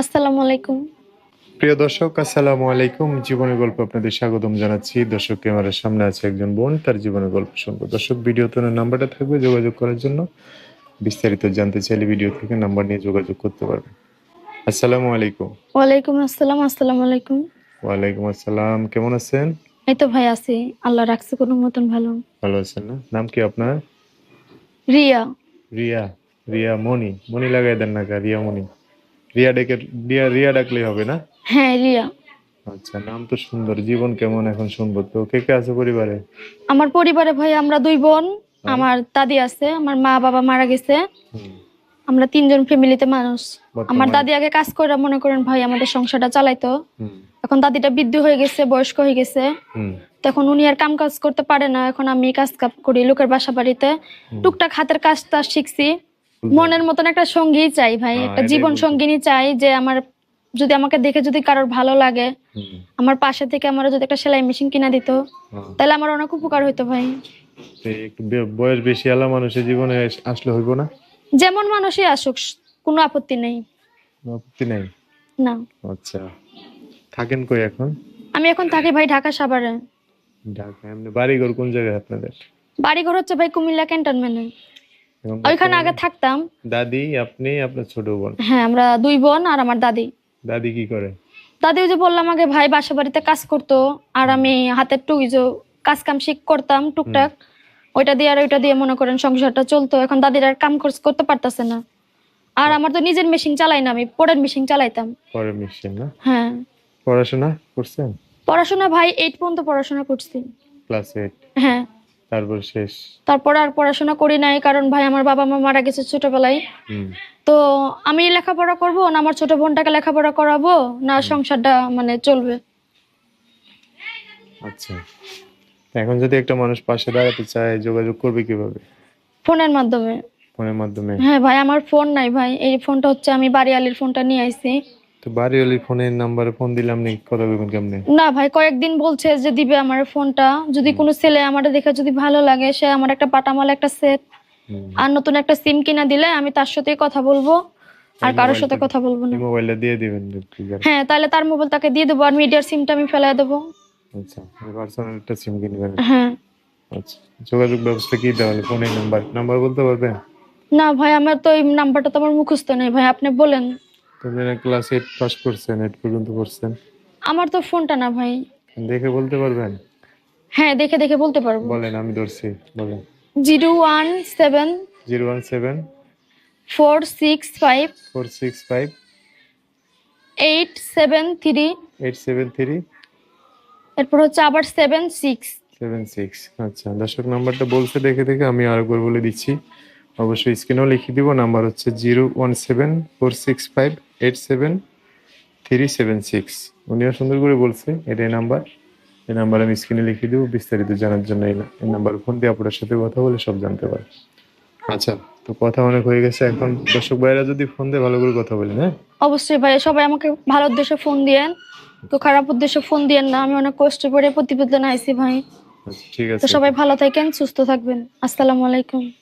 আসসালামু আলাইকুম। প্রিয় দর্শক আসসালামু আলাইকুম। জীবনের গল্প আপনাদের স্বাগতম জানাচ্ছি। দর্শক ক্যামেরার সামনে আছে একজন বোন তার জীবনের গল্প শুনব। দর্শক ভিডিওতে ওনার নাম্বারটা থাকবে যোগাযোগ করার জন্য বিস্তারিত জানতে চাইলে ভিডিও থেকে নাম্বার নিয়ে যোগাযোগ করতে পারবেন। আসসালামু আলাইকুম। ওয়ালাইকুম আসসালাম আসসালামু আলাইকুম। ওয়ালাইকুম আসসালাম কেমন আছেন? এই তো ভাই আছি আল্লাহ রাখছে কোনো মতন ভালো। ভালো আছেন না? নাম কি আপনার? রিয়া। রিয়া রিয়া মনি মনি লাগাই দেন না রিয়া মনি রিয়া ডেকে রিয়া রিয়া ডাকলেই হবে না? হ্যাঁ রিয়া। আচ্ছা নাম তো সুন্দর জীবন কেমন এখন শুনব তো? কে কে আছে পরিবারে? আমার পরিবারে ভাই আমরা দুই বোন আমার দাদি আছে আমার মা বাবা মারা গেছে। আমরা তিনজন ফ্যামিলিতে মানুষ। আমার দাদি আগে কাজ করে মনে করেন ভাই আমাদের সংসারটা চালাইতো। এখন দাদিটা বৃদ্ধ হয়ে গেছে বয়স্ক হয়ে গেছে। তখন উনি আর কাম কাজ করতে পারে না। এখন আমি কাজ কাজ করি লোকের বাসা বাড়িতে। টুকটাক হাতের কাজটা শিখছি। মনের মতন একটা সঙ্গী চাই ভাই হ্যাঁ, একটা জীবন সঙ্গিনী চাই যে আমার যদি আমাকে দেখে যদি কারোর ভালো লাগে আমার পাশে থেকে আমার যদি একটা সেলাই মেশিন কিনা দিত হ্যাঁ। তাহলে আমার অনেক উপকার হইতো ভাই। বয়স বেশি আলা মানুষের জীবনে আসলে হইব না? যেমন মানুষই আসুক কোনো আপত্তি নেই। আপত্তি নাই? না। আচ্ছা। থাকেন কই এখন? আমি এখন থাকি ভাই ঢাকা সাভারে। ঢাকা এমনি বাড়িঘর কোন জায়গায় আপনাদের? বাড়ি ঘর হচ্ছে ভাই কুমিল্লা ক্যান্টনমেন্টে। ওইখানে আগে থাকতাম। দাদি আপনি আপনার ছোট বোন। হ্যাঁ আমরা দুই বোন আর আমার দাদি। দাদি কি করে? দাদি ওই যে বললাম আগে ভাই বাসা বাড়িতে কাজ করতো আর আমি হাতের টুক যে কাজ কাম শিখ করতাম টুকটাক। ওইটা দিয়ে আর ওইটা দিয়ে মনে করেন সংসারটা চলতো। এখন দাদির আর কাম কাজ করতে পারতেছে না। আর আমার তো নিজের মেশিন চালাই না আমি পরের মেশিন চালাইতাম। পরে মিশছেন না? হ্যাঁ। পড়াশোনা করছেন? পড়াশোনা ভাই এইট পর্যন্ত পড়াশোনা করছি। ক্লাস এইট হ্যাঁ। তারপর শেষ। তারপর আর পড়াশোনা করি নাই কারণ ভাই আমার বাবা মা মারা গেছে ছোটবেলায়। তো আমি লেখাপড়া করব না আমার ছোট বোনটাকে লেখাপড়া করাবো না সংসারটা মানে চলবে। আচ্ছা। এখন যদি একটা মানুষ পাশে দাঁড়াতে চায় যোগাযোগ করবে কীভাবে? ফোনের মাধ্যমে। ফোনের মাধ্যমে? হ্যাঁ ভাই আমার ফোন নাই ভাই এই ফোনটা হচ্ছে আমি বাড়িয়ালির ফোনটা নিয়ে আইছি। তো বাড়িওয়ালি ফোনের নাম্বারে ফোন দিলাম নি কথা বলবেন কেমনে? না ভাই কয়েকদিন বলছে যে দিবে আমার ফোনটা। যদি কোনো ছেলে আমার দেখে যদি ভালো লাগে সে আমার একটা পাটামাল একটা সেট আর নতুন একটা সিম কিনা দিলে আমি তার সাথেই কথা বলব। আর কারোর সাথে কথা বলব না। মোবাইলটা দিয়ে দিবেন হ্যাঁ তাহলে তার মোবাইল তাকে দিয়ে দেবো আর মিডিয়ার সিমটা আমি ফেলাই দেবো। আচ্ছা পার্সোনাল একটা সিম কিনবেন হ্যাঁ। আচ্ছা যোগাযোগ ব্যবস্থা কি তাহলে ফোনের নাম্বার? নাম্বার বলতে পারবেন? না ভাই আমার তো এই নাম্বারটা তো আমার মুখস্থ নেই ভাই আপনি বলেন। তুমি ক্লাস এইট পাস করছেন এইট পর্যন্ত করছেন। আমার তো ফোনটা না ভাই। দেখে বলতে পারবেন? হ্যাঁ দেখে দেখে বলতে পারব। বলেন আমি ধরছি বলেন। Zero one seven zero one seven four six five four six five eight seven three eight seven three এরপর হচ্ছে আবার সেভেন সিক্স। সেভেন সিক্স আচ্ছা। দর্শক নাম্বারটা বলছে দেখে দেখে আমি আরেকবার বলে দিচ্ছি। অবশ্যই স্ক্রিনেও লিখে দিব নাম্বার হচ্ছে zero one seven four six five eight seven three seven six উনিও সুন্দর করে বলছে এটাই নাম্বার এই নাম্বার আমি স্ক্রিনে লিখে দিব বিস্তারিত জানার জন্য এই নাম্বার ফোন দিয়ে আপনার সাথে কথা বলে সব জানতে পারে আচ্ছা তো কথা অনেক হয়ে গেছে এখন দর্শক ভাইরা যদি ফোন দিয়ে ভালো করে কথা বলেন হ্যাঁ? অবশ্যই ভাই সবাই আমাকে ভালো উদ্দেশ্যে ফোন দিয়েন। তো খারাপ উদ্দেশ্যে ফোন দিয়েন না আমি অনেক কষ্ট করে প্রতিবেদন আইছি ভাই। আচ্ছা, ঠিক তো আছে। সবাই ভালো থাকেন সুস্থ থাকবেন। আসসালামু আলাইকুম। তো